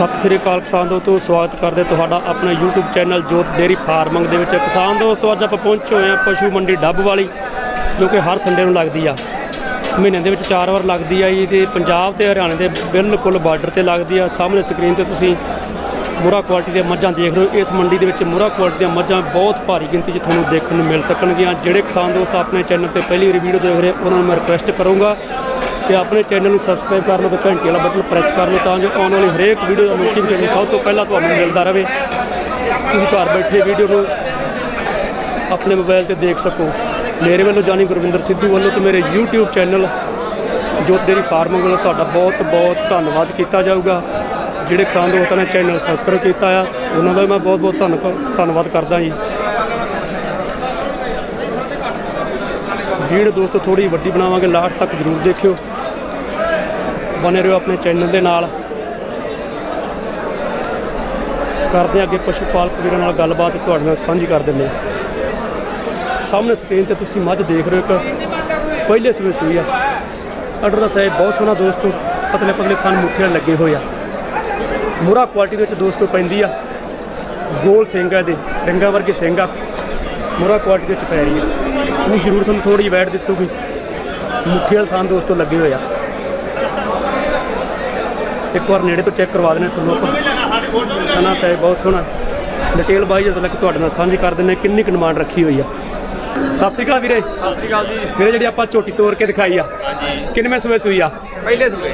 ਸਤਿ ਸ੍ਰੀ ਅਕਾਲ ਕਿਸਾਨ ਦੋਸਤੋ, ਸਵਾਗਤ ਕਰਦੇ ਤੁਹਾਡਾ ਆਪਣਾ YouTube channel Jot dairy farming ਦੇ ਵਿੱਚ। ਕਿਸਾਨ ਦੋਸਤੋ, ਅੱਜ ਆਪਾਂ ਪਹੁੰਚੇ ਹੋਏ ਹਾਂ ਪਸ਼ੂ ਮੰਡੀ ਡੱਬ ਵਾਲੀ, ਜੋ ਕਿ ਹਰ ਸੰਡੇ ਨੂੰ ਲੱਗਦੀ ਆ। ਮਹੀਨੇ ਦੇ ਵਿੱਚ ਚਾਰ ਵਾਰ ਲੱਗਦੀ ਆ ਜੀ, ਤੇ ਪੰਜਾਬ ਤੇ ਹਰਿਆਣੇ ਦੇ ਬਿਲਕੁਲ ਬਾਰਡਰ ਤੇ ਲੱਗਦੀ ਆ। ਸਾਹਮਣੇ ਸਕਰੀਨ ਤੇ ਤੁਸੀਂ ਮੁਰਾ ਕੁਆਲਿਟੀ ਦੀਆਂ ਮੱਝਾਂ ਦੇਖ ਰਹੇ ਹੋ। ਇਸ ਮੰਡੀ ਦੇ ਵਿੱਚ ਮੁਰਾ ਕੁਆਲਿਟੀ ਦੀਆਂ ਮੱਝਾਂ ਬਹੁਤ ਭਾਰੀ ਗਿਣਤੀ 'ਚ ਤੁਹਾਨੂੰ ਦੇਖਣ ਨੂੰ ਮਿਲ ਸਕਣਗੀਆਂ। ਜਿਹੜੇ ਕਿਸਾਨ ਦੋਸਤ ਆਪਣੇ ਚੈਨਲ ਤੇ ਪਹਿਲੀ ਵਾਰੀ ਵੀਡੀਓ ਦੇਖ ਰਹੇ ਉਹਨਾਂ ਨੂੰ ਮੈਂ ਰਿਕੁਐਸਟ ਕਰੂੰਗਾ ਕਿ ਆਪਣੇ ਚੈਨਲ ਨੂੰ ਸਬਸਕ੍ਰਾਈਬ ਕਰ ਲਓ ਤੇ ਘੰਟੀ ਵਾਲਾ ਬਟਨ ਪ੍ਰੈਸ ਕਰ ਲਓ ਤਾਂ ਜੋ ਆਉਣ ਵਾਲੀ ਹਰੇਕ ਵੀਡੀਓ ਦਾ ਨੋਟੀਫਿਕੇਸ਼ਨ ਸਭ ਤੋਂ ਪਹਿਲਾਂ ਤੁਹਾਨੂੰ ਮਿਲਦਾ ਰਹੇ। ਤੁਸੀਂ ਘਰ ਬੈਠੇ ਵੀਡੀਓ ਨੂੰ ਆਪਣੇ ਮੋਬਾਈਲ ਤੇ ਦੇਖ ਸਕੋ। ਮੇਰੇ ਵੱਲੋਂ ਜਾਨੀ ਗੁਰਵਿੰਦਰ ਸਿੱਧੂ ਵੱਲੋਂ ਤੇ ਮੇਰੇ YouTube channel Jot dairy farming ਵੱਲੋਂ ਤੁਹਾਡਾ ਬਹੁਤ ਬਹੁਤ ਧੰਨਵਾਦ ਕੀਤਾ ਜਾਊਗਾ। ਜਿਹੜੇ ਕਿਸਾਨ ਦੋਸਤਾਂ ਨੇ ਚੈਨਲ ਸਬਸਕ੍ਰਾਈਬ ਕੀਤਾ ਆ, ਉਹਨਾਂ ਦਾ ਵੀ ਮੈਂ ਬਹੁਤ ਬਹੁਤ ਧੰਨ- ਧੰਨਵਾਦ ਕਰਦਾ ਜੀ। ਵੀਡੀਓ ਦੋਸਤੋ ਥੋੜੀ ਵੱਡੀ ਬਣਾਵਾਂਗੇ ਲਾਸਟ ਤੱਕ ਜਰੂਰ ਦੇਖਿਓ। ਬਨੇ ਰਹੋ ਆਪਣੇ ਚੈਨਲ ਦੇ ਨਾਲ। ਕਰਦੇ ਹਾਂ ਅੱਗੇ ਪਸ਼ੂ ਪਾਲਕ ਵੀਰਾਂ ਨਾਲ ਗੱਲਬਾਤ, ਤੁਹਾਡੇ ਨਾਲ ਸਾਂਝੀ ਕਰ ਦਿੰਦੇ ਹਾਂ। ਸਾਹਮਣੇ ਸਕਰੀਨ ਤੇ ਤੁਸੀਂ ਮੱਝ ਦੇਖ ਰਹੇ ਹੋ ਇੱਕ, ਪਹਿਲੇ ਸੂਏ ਸੂਈ ਆ। ਅਡਰ ਦਾ ਸਾਹਿਬ ਬਹੁਤ ਸੋਹਣਾ ਦੋਸਤੋ ਪਤਲੇ ਪਤਲੇ ਥਣ ਮੁੱਠੇ ਨਾਲ ਲੱਗੇ ਹੋਏ ਆ। ਮੁਰਾ ਕੁਆਲਿਟੀ ਦੇ ਵਿੱਚ ਦੋਸਤੋ ਪੈਂਦੀ ਆ। ਗੋਲ ਸਿੰਘ ਆ ਦੇ ਡੰਗਾ ਵਰਗੇ ਸਿੰਘ ਆ। ਮੂਰਾ ਕੁਆਲਿਟੀ ਦੇ ਵਿੱਚ ਪੈ ਰਹੀ ਆ। ਉਹ ਜ਼ਰੂਰ ਤੁਹਾਨੂੰ ਥੋੜੀ ਜਿਹੀ ਵੈਟ ਦਿਸੂਗੀ। ਮੁੱਠੇ ਵਾਲੇ ਥਣ ਦੋਸਤੋ ਲੱਗੇ ਹੋਏ ਆ। ਇੱਕ ਵਾਰ ਨੇੜੇ ਤੋਂ ਚੈੱਕ ਕਰਵਾ ਦਿੰਦੇ ਤੁਹਾਨੂੰ ਆਪਾਂ। ਸਨਾ ਸਾਈਜ਼ ਬਹੁਤ ਸੋਹਣਾ। ਡਿਟੇਲ ਬਾਈ ਜਦੋਂ ਤੱਕ ਤੁਹਾਡੇ ਨਾਲ ਸਾਂਝੀ ਕਰ ਦਿੰਦੇ ਕਿੰਨੀ ਕੁ ਡਿਮਾਂਡ ਰੱਖੀ ਹੋਈ ਆ। ਸਤਿ ਸ਼੍ਰੀ ਅਕਾਲ ਵੀਰੇ। ਸਤਿ ਸ੍ਰੀ ਅਕਾਲ ਜੀ। ਵੀਰੇ ਜਿਹੜੀ ਆਪਾਂ ਝੋਟੀ ਤੋੜ ਕੇ ਦਿਖਾਈ ਆ ਕਿੰਨਵੇਂ ਸੂਏ ਸੂਈ ਆ? ਪਹਿਲੇ ਸੂਏ।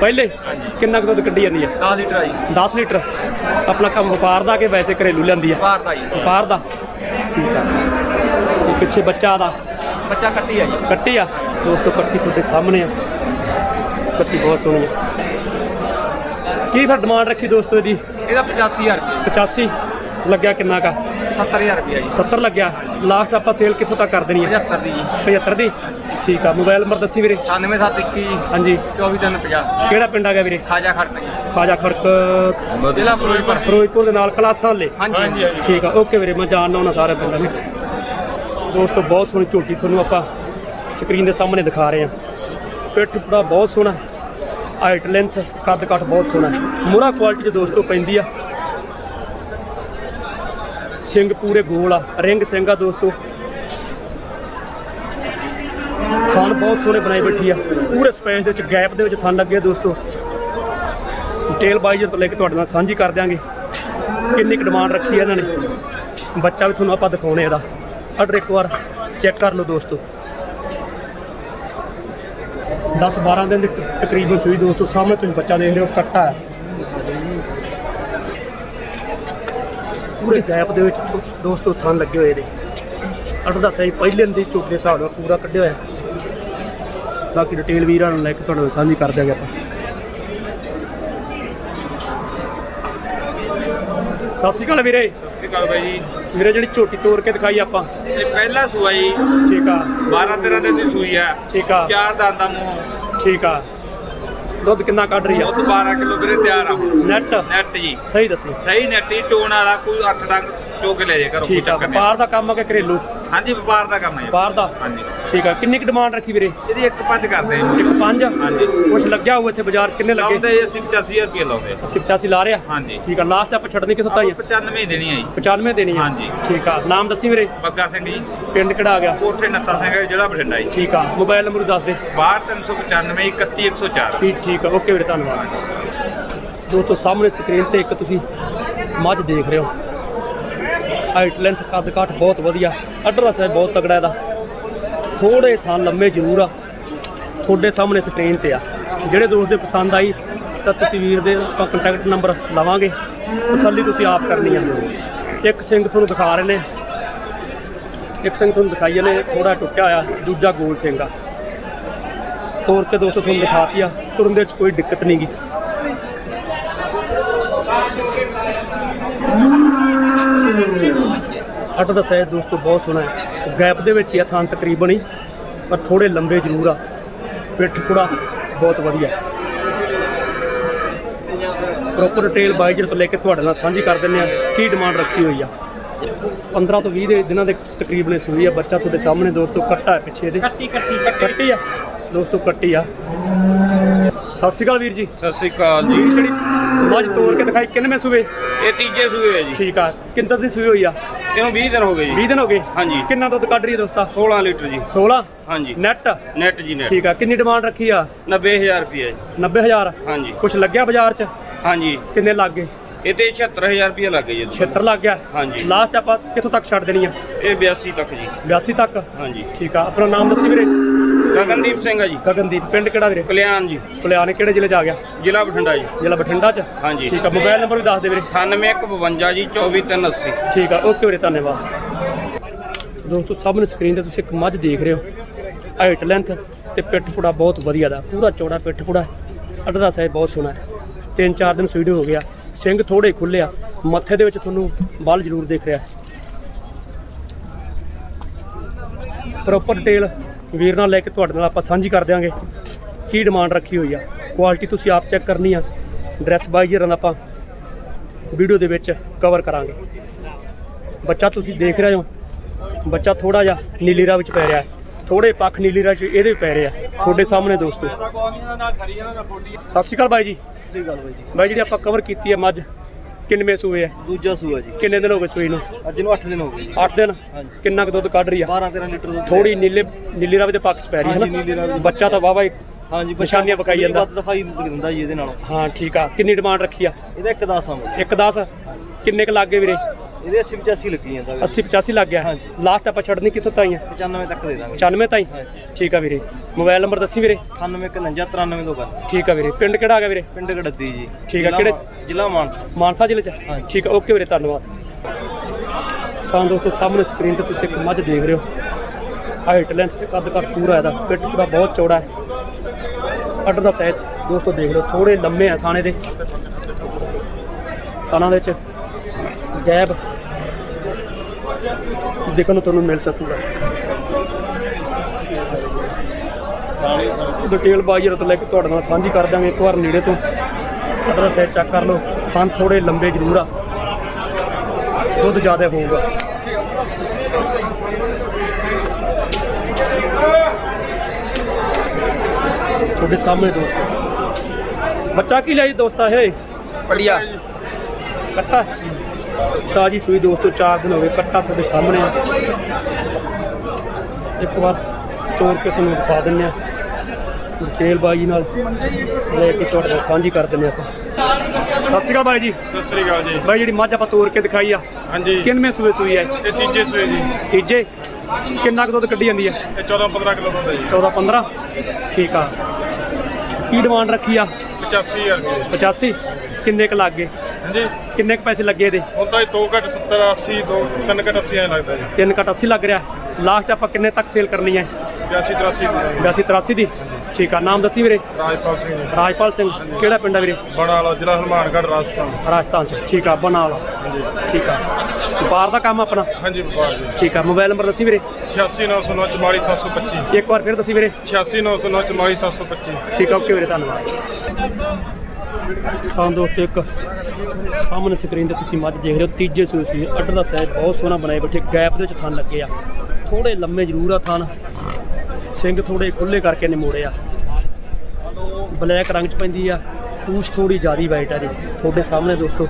ਪਹਿਲੇ? ਕਿੰਨਾ ਕੁ ਦੁੱਧ ਕੱਢੀ ਜਾਂਦੀ ਆ? 10 ਲੀਟਰ ਆਈ 10 ਲੀਟਰ। ਆਪਣਾ ਕੰਮ ਵਪਾਰ ਦਾ ਕਿ ਵੈਸੇ ਘਰੇਲੂ ਲੈਂਦੀ ਆ? ਬਾਹਰ ਦਾ ਜੀ। ਵਪਾਰ ਦਾ। ਠੀਕ ਆ। ਇਹ ਪਿੱਛੇ ਬੱਚਾ ਦਾ? ਬੱਚਾ ਕੱਟੀ ਆ ਜੀ। ਕੱਟੀ ਆ। ਦੋਸਤੋ ਕੱਟੀ ਤੁਹਾਡੇ ਸਾਹਮਣੇ ਆ। ਕੱਟੀ ਬਹੁਤ ਸੋਹਣੀ ਆ। ਕੀ ਫਿਰ ਡਿਮਾਂਡ ਰੱਖੀ ਦੋਸਤੋ ਇਹਦੀ? ਇਹਦਾ 85000 ਰੁਪਏ। 85 ਲੱਗਿਆ ਕਿੰਨਾ ਕਾ? 70000 ਰੁਪਏ ਜੀ। 70 ਲੱਗਿਆ। ਲਾਸਟ ਆਪਾਂ ਸੇਲ ਕਿੱਥੋਂ ਤੱਕ ਕਰ ਦੇਣੀ ਹੈ? 75 ਦੀ ਜੀ। 75 ਦੀ? ਠੀਕ ਆ ਮੋਬਾਈਲ ਨੰਬਰ ਦੱਸੀ ਵੀਰੇ। 98721 ਹਾਂਜੀ। 24350 ਕਿਹੜਾ ਪਿੰਡ ਆ ਗਿਆ ਵੀਰੇ? ਖਾਜਾ ਖੜਨਾ ਜੀ। ਖਾਜਾ ਖੜਕ ਜ਼ਿਲ੍ਹਾ ਫਿਰੋਜ਼ਪੁਰ। ਫਿਰੋਜ਼ਪੁਰ ਦੇ ਨਾਲ ਕਲਾਸਾਂ ਲੈ ਹਾਂਜੀ ਠੀਕ ਆ ਓਕੇ ਵੀਰੇ ਮੈਂ ਜਾਣਦਾ ਉਹਨਾਂ ਸਾਰੇ ਪਿੰਡਾਂ ਨੂੰ। ਦੋਸਤੋ ਬਹੁਤ ਸੋਹਣੀ ਝੋਟੀ ਤੁਹਾਨੂੰ ਆਪਾਂ ਸਕਰੀਨ ਦੇ ਸਾਹਮਣੇ ਦਿਖਾ ਰਹੇ ਹਾਂ। ਪਿੱਠ ਪੂਰਾ ਬਹੁਤ ਸੋਹਣਾ। ਹਾਈਟ ਲੈਂਥ ਕੱਦ ਕੱਟ ਬਹੁਤ ਸੋਹਣਾ ਮੂਰਾ ਕੁਆਲਿਟੀ ਚ ਦੋਸਤੋ ਪੈਂਦੀ ਆ। ਸਿੰਘ ਪੂਰੇ ਗੋਲ ਆ। ਰਿੰਗ ਸਿੰਘ ਆ ਦੋਸਤੋ। ਥਣ ਬਹੁਤ ਸੋਹਣੇ ਬਣਾਈ ਬੈਠੀ ਆ। ਪੂਰੇ ਸਪੇਸ ਦੇ ਵਿੱਚ ਗੈਪ ਦੇ ਵਿੱਚ ਥਣ ਲੱਗੇ ਆ ਦੋਸਤੋ। ਡਿਟੇਲ ਬਾਈਜ਼ਰ ਤੋਂ ਲੈ ਕੇ ਤੁਹਾਡੇ ਨਾਲ ਸਾਂਝੀ ਕਰ ਦਿਆਂਗੇ। ਕਿੰਨੀ ਕੁ ਡਿਮਾਂਡ ਰੱਖੀ ਹੈ ਇਹਨਾਂ ਨੇ। ਬੱਚਾ ਵੀ ਤੁਹਾਨੂੰ ਆਪਾਂ ਦਿਖਾਉਣੇ ਇਹਦਾ। ਆਰਡਰ ਇੱਕ ਵਾਰ ਚੈੱਕ ਕਰ ਲਓ ਦੋਸਤੋ। 10 12 ਦਿਨ ਦੀ ਤਕਰੀਬਨ ਸੂਈ ਦੋਸਤੋ ਸਾਹਮਣੇ ਤੁਸੀਂ ਬੱਚਾ ਦੇਖ ਰਹੇ ਹੋ, ਕੱਟਾ ਹੈ। ਪੂਰੇ ਗੈਪ ਦੇ ਵਿੱਚ ਦੋਸਤੋ ਥਣ ਲੱਗੇ ਹੋਏ ਨੇ। ਆਰਡਰ ਦਾ ਸਹੀ, ਪਹਿਲੇ ਦੀ ਝੋਟੇ ਦੇ ਹਿਸਾਬ ਨਾਲ ਪੂਰਾ ਕੱਢਿਆ ਹੋਇਆ। ਬਾਕੀ ਡਿਟੇਲ ਵੀਰਾਂ ਨੂੰ ਲੈ ਕੇ ਤੁਹਾਨੂੰ ਸਾਂਝੀ ਕਰ ਦਿਆਂਗੇ ਆਪਾਂ। ਸਤਿ ਸ਼੍ਰੀ ਅਕਾਲ ਵੀਰੇ। ਸਤਿ ਸ਼੍ਰੀ ਅਕਾਲ ਬਾਈ ਜੀ। ਵੀਰੇ ਜਿਹੜੀ ਝੋਟੀ ਤੋੜ ਕੇ ਦਿਖਾਈ ਆਪਾਂ। ਇਹ ਪਹਿਲਾ ਸੂਆ ਜੀ। ਠੀਕ ਆ। 12 13 ਦਿਨ ਦੀ ਸੂਈ ਆ। ਠੀਕ ਆ। ਚਾਰ ਦੰਦਾਂ ਮੂੰਹ। ਠੀਕ ਆ। ਦੁੱਧ ਕਿੰਨਾ ਕੱਢ ਰਹੀ ਆ? ਦੁੱਧ 12 ਕਿਲੋ ਵੀਰੇ ਤਿਆਰ ਆ ਹੁਣ। ਨੈਟ ਨੈਟ ਜੀ। ਸਹੀ ਦੱਸੀ। ਸਹੀ ਨੈਟ ਹੀ ਚੋਣ ਵਾਲਾ ਕੋਈ 8 ਡੰਗ ਚੋ ਕੇ ਲੈ ਜੇ ਘਰੋਂ ਕੋਈ ਚੱਕਰ ਨਹੀਂ ਵਪਾਰ ਦਾ ਕੰਮ ਆ ਕਿ ਘਰੇਲੂ? ਹਾਂਜੀ ਵਪਾਰ ਦਾ ਕੰਮ ਹੈ। ਵਪਾਰ ਦਾ? ਹਾਂਜੀ। ਠੀਕ ਆ। ਕਿੰਨੀ ਕੁ ਡਿਮਾਂਡ ਰੱਖੀ ਵੀਰੇ? ਇਹਦੀ ਇੱਕ ਪੰਜ ਕਰਦੇ ਆ। ਇੱਕ ਪੰਜ? ਹਾਂਜੀ। ਕੁਛ ਲੱਗਿਆ ਹੋਊ ਇੱਥੇ ਬਾਜ਼ਾਰ 'ਚ? ਕਿੰਨੇ ਲੱਗੇ? ਲਾਉਂਦੇ ਅਸੀਂ 85000 ਰੁਪਏ ਲਾਉਂਦੇ 85 ਲਾ ਰਿਆ ਹਾਂਜੀ। ਠੀਕ ਆ ਲਾਸਟ ਆਪਾਂ ਛੱਡਣੀ ਕਿੱਥੋਂ ਤਾਈ? ਆਪਾਂ 95 ਦੇਣੀ ਆ ਜੀ। 95 ਦੇਣੀ ਆ? ਹਾਂਜੀ। ਠੀਕ ਆ। ਨਾਮ ਦੱਸੀ ਵੀਰੇ? ਬੱਗਾ ਸਿੰਘ ਜੀ। ਪਿੰਡ ਕਿਹੜਾ ਆ ਗਿਆ? ਕੋਠੇ ਨੱਤਾ ਸਿੰਘ ਜਿਹੜਾ ਬਠਿੰਡਾ ਜੀ। ਠੀਕ ਆ। ਮੋਬਾਈਲ ਨੰਬਰ ਦੱਸ ਦੇ। 62395 31104 ਠੀਕ ਠੀਕ ਆ। ਓਕੇ ਵੀਰੇ ਧੰਨਵਾਦ। ਦੋਸਤੋ ਸਾਹਮਣੇ ਸਕਰੀਨ ਤੇ ਇੱਕ ਤੁਸੀਂ ਮੱਝ ਦੇਖ ਰਹੇ ਹੋ। ਹਾਈਟ ਲੈਂਥ ਕੱਦ ਕਾਠ ਬਹੁਤ ਵਧੀਆ। ਅੱਡਰ ਸਾਈਜ਼ ਬਹੁਤ ਤਗੜਾ ਇਹਦਾ। ਥੋੜੇ ਥਾਂ ਲੰਮੇ ਜ਼ਰੂਰ ਆ। ਤੁਹਾਡੇ ਸਾਹਮਣੇ ਸਕਰੀਨ ਤੇ ਆ। ਜਿਹੜੇ ਦੋਸਤ ਦੇ ਪਸੰਦ ਆਈ, ਤਾਂ ਤਸਵੀਰ ਦੇ ਆਪਾਂ ਕੰਟੈਕਟ ਨੰਬਰ ਲਵਾਂਗੇ। ਤਸੱਲੀ ਤੁਸੀਂ ਆਪ ਕਰਨੀ ਆ। ਇੱਕ ਸਿੰਘ ਤੁਹਾਨੂੰ ਦਿਖਾ ਰਹੇ ਨੇ। ਇੱਕ ਸਿੰਘ ਤੁਹਾਨੂੰ ਦਿਖਾਈ ਨੇ ਥੋੜਾ ਟੁੱਟਿਆ ਹੋਇਆ, ਦੂਜਾ ਗੋਲ ਸਿੰਘ ਆ। ਤੋਰ ਕੇ ਦੋਸਤੋ ਤੁਹਾਨੂੰ ਦਿਖਾਤੀ ਆ, ਤੁਰਨ ਦੇ ਵਿੱਚ ਕੋਈ ਦਿੱਕਤ ਨਹੀਂਗੀ ਅੱਟ ਦਾ ਸਾਈਜ਼ ਦੋਸਤੋ, ਬਹੁਤ ਸੋਹਣਾ ਹੈ। ਗੈਪ ਦੇ ਵਿੱਚ ਹੀ ਆ ਥਾਂ ਤਕਰੀਬਨ ਹੀ ਪਰ ਥੋੜੇ ਲੰਬੇ ਜ਼ਰੂਰ ਆ। ਪਿੱਠ ਕੁੜਾ ਬਹੁਤ ਵਧੀਆ। ਪ੍ਰੋਪਰ ਡਿਟੇਲ ਬਾਈਜਰ ਤੋਂ ਲੈ ਕੇ ਤੁਹਾਡੇ ਨਾਲ ਸਾਂਝੀ ਕਰ ਦਿੰਦੇ ਆ ਕੀ ਡਿਮਾਂਡ ਰੱਖੀ ਹੋਈ ਆ? 15 ਤੋਂ 20 ਦੇ ਦਿਨਾਂ ਦੇ ਤਕਰੀਬਨ ਸੂਈ ਆ। ਬੱਚਾ ਤੁਹਾਡੇ ਸਾਹਮਣੇ ਦੋਸਤੋ ਕੱਟਾ ਪਿੱਛੇ ਦੇ। ਕੱਟੀ ਕੱਟੀ ਕੱਟੀ। ਆ? ਦੋਸਤੋ ਕੱਟੀ ਆ। ਸਤਿ ਸ਼੍ਰੀ ਅਕਾਲ ਵੀਰ ਜੀ। ਸਤਿ ਸ੍ਰੀ ਅਕਾਲ ਜੀ। ਜਿਹੜੀ ਮੱਝ ਤੋੜ ਕੇ ਦਿਖਾਈ ਕਿੰਨਵੇਂ ਸੂਏ? ਇਹ ਤੀਜੇ ਸੂਏ ਹੈ ਜੀ। ਠੀਕ ਆ। ਕਿੰਦਰ ਦੀ ਸੂਈ ਹੋਈ ਆ? ਇਹਨੂੰ 20 ਦਿਨ ਹੋ ਗਏ ਜੀ। 20 ਦਿਨ ਹੋ ਗਏ? ਹਾਂਜੀ। ਕਿੰਨਾ ਦੁੱਧ ਕੱਢ ਰਹੀ ਹੈ ਦੋਸਤਾ? 16 ਲੀਟਰ ਜੀ। 16 ਹਾਂਜੀ। ਨੈਟ ਨੈਟ ਜੀ ਨੈਟ ਠੀਕ ਆ। ਕਿੰਨੀ ਡਿਮਾਂਡ ਰੱਖੀ ਆ? 90000 ਰੁਪਏ ਜੀ। 90000 ਹਾਂਜੀ। ਕੁਛ ਲੱਗਿਆ ਬਾਜ਼ਾਰ 'ਚ? ਹਾਂਜੀ। ਕਿੰਨੇ ਲੱਗ ਗਏ? ਇਹ ਤੇ 76000 ਰੁਪਏ ਲੱਗ ਗਏ ਜੀ। 76 ਲੱਗ ਗਿਆ? ਹਾਂਜੀ। ਲਾਸਟ ਆਪਾਂ ਕਿੱਥੋਂ ਤੱਕ ਛੱਡ ਦੇਣੀ ਆ? ਇਹ 82 ਤੱਕ ਜੀ। 82 ਤੱਕ? ਹਾਂਜੀ। ਠੀਕ ਆ। ਆਪਣਾ ਨਾਮ ਦੱਸੀ ਵੀਰੇ। ਗਗਨਦੀਪ ਸਿੰਘ ਆ ਜੀ। ਗਗਨਦੀਪ ਪਿੰਡ ਕਿਹੜਾ ਵੀਰੇ? ਕਲਿਆਣ ਜੀ। ਕਲਿਆਣੇ ਕਿਹੜੇ ਜ਼ਿਲ੍ਹੇ 'ਚ ਆ ਗਿਆ? ਜ਼ਿਲ੍ਹਾ ਬਠਿੰਡਾ ਜੀ। ਜ਼ਿਲ੍ਹਾ ਬਠਿੰਡਾ 'ਚ? ਹਾਂਜੀ। ਠੀਕ ਆ ਮੋਬਾਈਲ ਨੰਬਰ ਵੀ ਦੱਸ ਦੇ ਵੀਰੇ। 9152 ਜੀ 24380 ਠੀਕ ਆ ਓਕੇ ਵੀਰੇ ਧੰਨਵਾਦ। ਦੋਸਤੋ ਸਾਹਮਣੇ ਸਕਰੀਨ ਤੇ ਤੁਸੀਂ ਇੱਕ ਮੱਝ ਦੇਖ ਰਹੇ ਹੋ। ਹਾਈਟ ਲੈਂਥ ਤੇ ਪਿੱਠ ਪੁੜਾ ਬਹੁਤ ਵਧੀਆ ਦਾ। ਪੂਰਾ ਚੌੜਾ ਪਿੱਠ ਪੁੜਾ। ਅੱਡ ਦਾ ਸਾਈਜ਼ ਬਹੁਤ ਸੋਹਣਾ ਹੈ। ਤਿੰਨ ਚਾਰ ਦਿਨ ਸੂਈਡ ਹੋ ਗਿਆ। ਸਿੰਘ ਥੋੜੇ ਖੁੱਲੇ ਆ। ਮੱਥੇ ਦੇ ਵਿੱਚ ਤੁਹਾਨੂੰ ਬਲ ਜ਼ਰੂਰ ਦਿਖ ਰਿਹਾ ਪ੍ਰੋਪਰ ਡਿਟੇਲ ਵੀਰ ਨਾਲ ਲੈ ਕੇ ਤੁਹਾਡੇ ਨਾਲ ਆਪਾਂ ਸਾਂਝੀ ਕਰ ਦਿਆਂਗੇ ਕੀ ਡਿਮਾਂਡ ਰੱਖੀ ਹੋਈ ਆ। ਕੁਆਲਿਟੀ ਤੁਸੀਂ ਆਪ ਚੈੱਕ ਕਰਨੀ ਆ। ਡਰੈਸ ਬਾਈਜ਼ਰਾਂ ਦਾ ਆਪਾਂ ਵੀਡੀਓ ਦੇ ਵਿੱਚ ਕਵਰ ਕਰਾਂਗੇ। ਬੱਚਾ ਤੁਸੀਂ ਦੇਖ ਰਹੇ ਹੋ ਬੱਚਾ ਥੋੜਾ ਜਿਹਾ ਨੀਲੀ ਰਾਹ ਵਿੱਚ ਪੈ ਰਿਹਾ ਹੈ। ਥੋੜੇ ਪੱਖ ਨੀਲੀ ਰਾਹ ਚ ਇਹਦੇ ਪੈ ਰਹੇ ਆ। ਤੁਹਾਡੇ ਸਾਹਮਣੇ ਦੋਸਤੋ। ਸਤਿ ਸ਼੍ਰੀ ਅਕਾਲ ਬਾਈ ਜੀ। ਸਹੀ ਗੱਲ ਬਾਈ ਜੀ। ਬਾਈ ਜਿਹੜੀ ਆਪਾਂ ਕਵਰ ਕੀਤੀ ਹੈ ਮੱਝ। ਕਿੰਨਵੇਂ ਸੂਏ ਆ? ਦੂਜਾ ਸੂਆ ਜੀ। ਕਿੰਨੇ ਦਿਨ ਹੋ ਗਏ ਸੂਈ ਨੂੰ? ਅੱਜ ਨੂੰ 8 ਦਿਨ ਹੋ ਗਏ ਜੀ। 8 ਦਿਨ? ਹਾਂਜੀ। ਕਿੰਨਾ ਕੁ ਦੁੱਧ ਕੱਢ ਰਹੀ ਆ? 12 13 ਲੀਟਰ ਦੁੱਧ। ਥੋੜੀ ਨੀਲੇ ਨੀਲੀ ਰਾਹ ਦੇ ਪੱਖ ਚ ਪੈ ਰਹੀ ਹਾਂਜੀ, ਨੀਲੀ ਰਾਵੀ ਨਾ ਦੇ। ਬੱਚਾ ਤਾਂ ਵਾਵਾ ਹਾਂਜੀ ਨਿਸ਼ਾਨੀਆਂ ਵਿਖਾਈ ਜਾਂਦਾ। ਵੱਧ ਦਿਖਾਈ ਦਿੰਦਾ ਜੀ ਇਹਦੇ ਨਾਲੋਂ। ਹਾਂ ਠੀਕ ਆ। ਕਿੰਨੀ ਡਿਮਾਂਡ ਰੱਖੀ ਆ? ਇਹਦਾ ਇੱਕ 10 ਆਵਾਂ ਇੱਕ 10 ਕਿੰਨੇ ਕ ਲੱਗ ਗਏ ਵੀਰੇ? ਇਹਦੇ 80 85 ਲੱਗੀ ਜਾਂਦਾ 80 85 ਲੱਗ ਗਿਆ। ਹਾਂਜੀ। ਲਾਸਟ ਆਪਾਂ ਛੱਡਣੀ ਕਿੱਥੋਂ ਤਾਈਆਂ 95 ਤੱਕ ਦੇ ਦਾਂਗੇ। 95 ਤਾਈ? ਹਾਂਜੀ। ਠੀਕ ਆ ਵੀਰੇ। ਮੋਬਾਈਲ ਨੰਬਰ ਦੱਸੀ ਵੀਰੇ? 98 91 93 ਤੋਂ ਠੀਕ ਆ ਵੀਰੇ। ਪਿੰਡ ਕਿਹੜਾ ਆ ਗਿਆ ਵੀਰੇ? ਪਿੰਡ ਗੜੱਦੀ ਜੀ। ਠੀਕ ਆ, ਜ਼ਿਲ੍ਹਾ ਕਿਹੜੇ- ਮਾ- ਜ਼ਿਲ੍ਹਾ ਮਾਨਸਾ। ਮਾਨਸਾ ਜ਼ਿਲ੍ਹੇ ਚ? ਹਾਂਜੀ। ਠੀਕ ਹੈ ਓਕੇ ਵੀਰੇ ਧੰਨਵਾਦ। ਸਾਂ ਦੋਸਤੋ ਸਾਹਮਣੇ ਸਕਰੀਨ ਤੇ ਤੁਸੀਂ ਇੱਕ ਮੱਝ ਦੇਖ ਰਹੇ ਹੋ। ਹਾਈਟ ਲੈਂਥ ਤੇ ਕੱਦ ਕੱਦ ਪੂਰਾ ਇਹਦਾ। ਪਿੱਠ ਪੂਰਾ ਬਹੁਤ ਚੌੜਾ ਹੈ। ਅੱਡ ਦਾ ਸਾਈਜ਼ ਦੋਸਤੋ ਦੇਖ ਲਓ ਥੋੜੇ ਲੰਮੇ ਆ ਥਾਣੇ ਦੇ। ਥਾਣਾ ਦੇ ਵਿੱਚ ਗੈਬ ਦੇਖਣ ਨੂੰ ਤੁਹਾਨੂੰ ਮਿਲ ਸਕੂਗਾ। ਡਿਟੇਲ ਬਾਈਰ ਤੋਂ ਲੈ ਕੇ ਤੁਹਾਡੇ ਨਾਲ ਸਾਂਝੀ ਕਰ ਦਾਂਗੇ ਇੱਕ ਵਾਰ ਨੇੜੇ ਤੋਂ। ਦਾ ਸਾਈਜ਼ ਚੈੱਕ ਕਰ ਲਓ। ਫਨ ਥੋੜੇ ਲੰਬੇ ਜ਼ਰੂਰ ਆ। ਦੁੱਧ ਜ਼ਿਆਦਾ ਹੋਊਗਾ। ਤੁਹਾਡੇ ਸਾਹਮਣੇ ਦੋਸਤੋ। ਬੱਚਾ ਕੀ ਲਿਆ ਜੀ ਦੋਸਤਾ ਹੈ ਪੜੀਆ ਕੱਟਾ। ਤਾਜੀ ਸੂਈ ਦੋਸਤੋ 4 ਦਿਨ ਹੋ ਗਏ ਕੱਟਾ ਤੁਹਾਡੇ ਸਾਹਮਣੇ ਆ। ਇੱਕ ਵਾਰ ਤੋੜ ਕੇ ਤੁਹਾਨੂੰ ਦਿਖਾ ਦਿੰਨੇ ਆ। ਤੇਲ ਬਾਜੀ ਨਾਲ ਲੈ ਕੇ ਤੁਹਾਡੇ ਨਾਲ ਸਾਂਝੀ ਕਰ ਦਿੰਨੇ ਆਪਾਂ। ਸਤਿ ਸ਼੍ਰੀ ਅਕਾਲ ਬਾਈ ਜੀ। ਸਤਿ ਸ੍ਰੀ ਅਕਾਲ ਜੀ। ਬਾਈ ਜਿਹੜੀ ਮੱਝ ਆਪਾਂ ਤੋੜ ਕੇ ਦਿਖਾਈ ਆ ਹਾਂਜੀ। ਕਿੰਨਵੇਂ ਸੂਏ ਸੂਈ ਹੈ ਇਹ? ਤੀਜੇ ਸੂਏ ਜੀ। ਤੀਜੇ? ਕਿੰਨਾ ਕੁ ਦੁੱਧ ਕੱਢੀ ਜਾਂਦੀ ਹੈ ਇਹ 14 15 ਕਿਲੋ ਹੁੰਦਾ ਜੀ। 14 15 ਠੀਕ ਆ। ਕੀ ਡਿਮਾਂਡ ਰੱਖੀ ਆ? 85000 ਰੁਪਏ 85 ਕਿੰਨੇ ਕ ਲੱਗ ਗਏ? ਹਾਂਜੀ। ਕਿੰਨੇ ਕ ਪੈਸੇ ਲੱਗੇ ਇਹਦੇ? ਹੁਣ ਤਾਂ ਇਹ 2 ਘੱਟ 70 80 2 3 ਘੱਟ 80 ਐ ਲੱਗਦਾ ਜੀ। ਤਿੰਨ ਘੱਟ 80 ਲੱਗ ਰਿਹਾ। ਲਾਸਟ ਆਪਾਂ ਕਿੰਨੇ ਤੱਕ ਸੇਲ ਕਰਨੀ ਹੈ? 82 83 82 83 ਦੀ? ਠੀਕ ਆ ਨਾਮ ਦੱਸੀ ਵੀਰੇ? ਰਾਜਪਾਲ ਸਿੰਘ ਰਾਜਪਾਲ ਸਿੰਘ। ਕਿਹੜਾ ਪਿੰਡ ਆ ਵੀਰੇ? ਬਣਾ ਵਾਲਾ ਜ਼ਿਲ੍ਹਾ ਹਨੂਮਾਨਗੜ੍ਹ ਰਾਜਸਥਾਨ। ਰਾਜਸਥਾਨ ਚ। ਠੀਕ ਆ ਬਣਾ ਵਾਲਾ ਠੀਕ ਆ। ਵਪਾਰ ਦਾ ਕੰਮ ਆਪਣਾ? ਹਾਂਜੀ ਵਪਾਰ ਜੀ। ਠੀਕ ਆ ਮੋਬਾਈਲ ਨੰਬਰ ਦੱਸੀ ਵੀਰੇ? 86909 44725 ਇੱਕ ਵਾਰ ਫਿਰ ਦੱਸੀ ਵੀਰੇ। 86909 44725 ਠੀਕ ਆ ਓਕੇ ਵੀਰੇ ਧੰਨਵਾਦ। ਸਾਂ ਦੋਸਤੋ, ਇੱਕ ਸਾਹਮਣੇ ਸਕਰੀਨ ਤੇ ਤੁਸੀਂ ਮੱਝ ਦੇਖ ਰਹੇ ਹੋ, ਤੀਜੇ ਸੂਏ ਸੂਏ, ਅੱਡ ਦਾ ਸਾਈਜ਼ ਬਹੁਤ ਸੋਹਣਾ ਬਣਾਏ ਬੈਠੇ, ਗੈਪ ਦੇ ਵਿੱਚ ਥਣ ਲੱਗੇ ਆ। ਥੋੜੇ ਲੰਮੇ ਜ਼ਰੂਰ ਆ ਥਣ, ਸਿੰਘ ਥੋੜੇ ਖੁੱਲੇ ਕਰਕੇ ਨੇ ਮੋੜੇ ਆ। ਬਲੈਕ ਰੰਗ ਚ ਪੈਂਦੀ ਆ, ਪੂਛ ਥੋੜੀ ਜ਼ਿਆਦੀ ਵਾਈਟ ਆ ਜੀ। ਤੁਹਾਡੇ ਸਾਹਮਣੇ ਦੋਸਤੋ,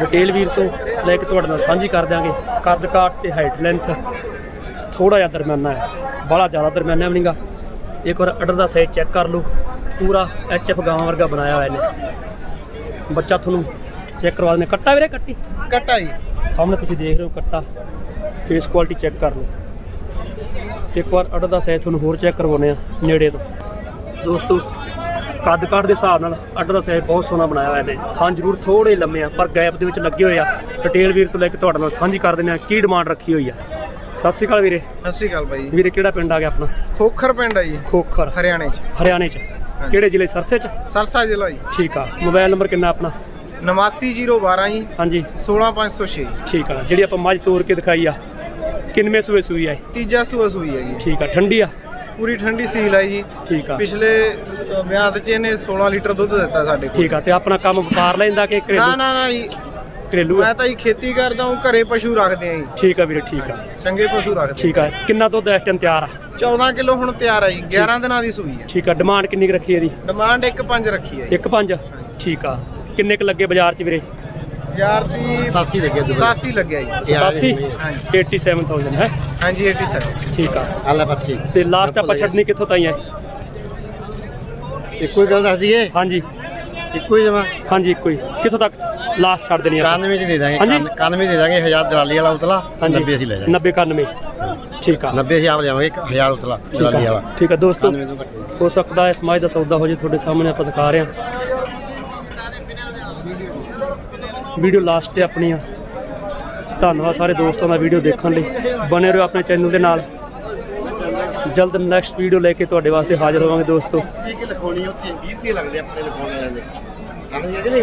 ਡਿਟੇਲ ਵੀਰ ਤੋਂ ਲੈ ਕੇ ਤੁਹਾਡੇ ਨਾਲ ਸਾਂਝੀ ਕਰ ਦਿਆਂਗੇ। ਕੱਦ ਕਾਟ ਤੇ ਹਾਈਟ ਲੈਂਥ ਥੋੜਾ ਜਿਹਾ ਦਰਮਿਆਨਾ ਹੈ ਬੜਾ ਜ਼ਿਆਦਾ ਦਰਮਿਆਨਾ ਵੀ ਨਹੀਂਗਾ ਇੱਕ ਵਾਰ ਆਰਡਰ ਦਾ ਸਾਈਜ਼ ਚੈੱਕ ਕਰ ਲਓ। ਪੂਰਾ ਐਚ ਐਫ ਗਾਵਾਂ ਵਰਗਾ ਬਣਾਇਆ ਹੋਇਆ ਇਹਨੇ। ਬੱਚਾ ਤੁਹਾਨੂੰ ਚੈੱਕ ਕਰਵਾ ਦਿੰਦੇ। ਕੱਟਾ ਵੀਰੇ ਕੱਟੀ। ਕੱਟਾ ਜੀ। ਸਾਹਮਣੇ ਤੁਸੀਂ ਦੇਖ ਰਹੇ ਹੋ ਕੱਟਾ। ਫੇਸ ਕੁਆਲਿਟੀ ਚੈੱਕ ਕਰ ਲਓ। ਇੱਕ ਵਾਰ ਆਰਡਰ ਦਾ ਸਾਈਜ਼ ਤੁਹਾਨੂੰ ਹੋਰ ਚੈੱਕ ਕਰਵਾਉਂਦੇ ਆ ਨੇੜੇ ਤੋਂ। ਦੋਸਤੋ ਕੱਦ ਕਾਠ ਦੇ ਹਿਸਾਬ ਨਾਲ ਆਰਡਰ ਦਾ ਸਾਈਜ਼ ਬਹੁਤ ਸੋਹਣਾ ਬਣਾਇਆ ਹੋਇਆ ਇਹਨੇ। ਥਾਂ ਜ਼ਰੂਰ ਥੋੜੇ ਲੰਮੇ ਆ ਪਰ ਗੈਪ ਦੇ ਵਿੱਚ ਲੱਗੇ ਹੋਏ ਆ। ਡਿਟੇਲ ਵੀਰ ਤੋਂ ਲੈ ਕੇ ਤੁਹਾਡੇ ਨਾਲ ਸਾਂਝੀ ਕਰ ਦਿੰਦੇ ਆ ਕੀ ਡਿਮਾਂਡ ਰੱਖੀ ਹੋਈ ਆ। ਸਤਿ ਸ਼੍ਰੀ ਅਕਾਲ ਵੀਰੇ। ਸਤਿ ਸ਼੍ਰੀ ਅਕਾਲ ਬਾਈ ਵੀਰੇ ਕਿਹੜਾ ਪਿੰਡ ਆ ਗਿਆ ਆਪਣਾ? ਖੋਖਰ ਪਿੰਡ ਆ ਜੀ। ਖੋਖਰ। ਹਰਿਆਣੇ ਚ। ਹਰਿਆਣੇ ਚ। ਕਿਹੜੇ ਜ਼ਿਲ੍ਹੇ? ਸਰਸੇ ਚ? ਸਰਸਾ ਜ਼ਿਲ੍ਹਾ ਜੀ। ਠੀਕ ਆ। ਮੋਬਾਈਲ ਨੰਬਰ ਕਿੰਨਾ ਆਪਣਾ? 89012 ਜੀ। ਹਾਂਜੀ। 16506 ਠੀਕ ਆ। ਜਿਹੜੀ ਆਪਾਂ ਮੱਝ ਤੋੜ ਕੇ ਦਿਖਾਈ ਆ ਕਿੰਨਵੇਂ ਸੂਏ ਸੂਈ ਆ? ਤੀਜਾ ਸੂਆ ਸੂਈ ਜੀ। ਠੀਕ ਆ। ਠੰਡੀ ਆ? ਪੂਰੀ ਠੰਡੀ ਸੀਲ ਹੈ ਜੀ। ਠੀਕ ਆ। ਪਿਛਲੇ ਵਿਆਹ ਚ ਇਹਨੇ 16 ਲੀਟਰ ਦੁੱਧ ਦਿੱਤਾ ਸਾਡੇ ਕੋਲ। ਠੀਕ ਆ। ਤੇ ਆਪਣਾ ਕੰਮ ਵਪਾਰ ਲੈਂਦਾ ਕਿ ਨਾ ਨਾ ਨਾ ਜੀ। ਘਰੇਲੂ ਮੈਂ ਤਾਂ ਜੀ ਖੇਤੀ ਕਰਦਾ ਹਾਂ ਘਰੇ ਪਸ਼ੂ ਰੱਖਦੇ ਆ ਜੀ। ਠੀਕ ਆ ਵੀਰੇ ਠੀਕ ਆ। ਚੰਗੇ ਪਸ਼ੂ ਰੱਖਦੇ ਠੀਕ ਆ। ਕਿੰਨਾ ਦੁੱਧ ਇਸ ਟਾਈਮ ਤਿਆਰ ਆ? 14 ਕਿਲੋ ਹੁਣ ਤਿਆਰ ਆ ਜੀ 11 ਦਿਨਾਂ ਦੀ ਸੂਈ ਹੈ ਠੀਕ ਆ ਡਿਮਾਂਡ ਕਿੰਨੀ ਕੁ ਰੱਖੀ ਇਹਦੀ? ਡਿਮਾਂਡ 1.5 ਰੱਖੀ ਹੈ ਜੀ। ਇੱਕ ਪੰਜ? ਠੀਕ ਆ। ਕਿੰਨੇ ਕ ਲੱਗੇ ਬਾਜ਼ਾਰ 'ਚ ਵੀਰੇ? ਯਾਰ ਜੀ 87 ਲੱਗਿਆ ਦੁਬਾਰਾ 87 ਲੱਗਿਆ ਜੀ। 87 ਹਾਂਜੀ। 87000 ਹੈ? ਹਾਂਜੀ 87 ਠੀਕ ਆ। ਆਲਾ ਪੱਚੀ ਤੇ ਲਾਸਟ ਆਪਾਂ ਛੱਡਣੀ ਕਿੱਥੋਂ ਤਾਈ ਹੈ ਇੱਕੋ ਹੀ ਗੱਲ ਦੱਸ ਦਈਏ? ਹਾਂਜੀ। ਇੱਕੋ ਹੀ ਜਮਾ? ਹਾਂਜੀ ਇੱਕੋ ਹੀ। ਕਿੱਥੋਂ ਤੱਕ ਲਾਸਟ ਛੱਡ ਦੇਣੀ ਆ 91 ਚ ਦੇ ਦਾਂਗੇ ਹਾਂਜੀ। 91 ਦੇ ਦਾਂਗੇ 1000 ਦਲਾਲੀ ਵਾਲਾ ਉਤਲਾ 90 ਅਸੀਂ ਲੈ ਜਾਾਂਗੇ 90 91 ਠੀਕ ਆ। 90 ਅਸੀਂ ਆਪ ਲਿਆਵਾਂਗੇ 1000 ਉਤਲਾ ਠੀਕ ਦਲਾਲੀ ਆ ਵਾਲਾ। ਠੀਕ ਆ ਦੋਸਤੋ 91 ਤੋਂ ਘੱਟ ਹੋ ਸਕਦਾ ਹੈ ਸਮਾਜ ਦਾ ਸੌਦਾ ਹੋ ਜੇ ਤੁਹਾਡੇ ਸਾਹਮਣੇ ਆਪਾਂ ਦਿਖਾ ਰਹੇ ਹਾਂ। ਵੀਡੀਓ ਲਾਸਟ ਤੇ ਆਪਣੀ ਆ। ਧੰਨਵਾਦ ਸਾਰੇ ਦੋਸਤਾਂ ਦਾ ਵੀਡੀਓ ਦੇਖਣ ਲਈ। ਬਨੇ ਰਹੋ ਆਪਣੇ ਚੈਨਲ ਦੇ ਨਾਲ। ਜਲਦ ਨੈਕਸਟ ਵੀਡੀਓ ਲੈ ਕੇ ਤੁਹਾਡੇ ਵਾਸਤੇ ਹਾਜ਼ਰ ਹੋਵਾਂਗੇ ਦੋਸਤੋ। ਕੀ ਕੀ ਲਿਖਾਉਣੀ ਉੱਥੇ 20 ਰੁਪਏ ਲੱਗਦੇ ਆਪਣੇ ਲਿਖਾਉਣ ਵਾਲਿਆਂ ਦੇ। ਸਮਝ ਗਏ ਕਿ ਨਹੀਂ?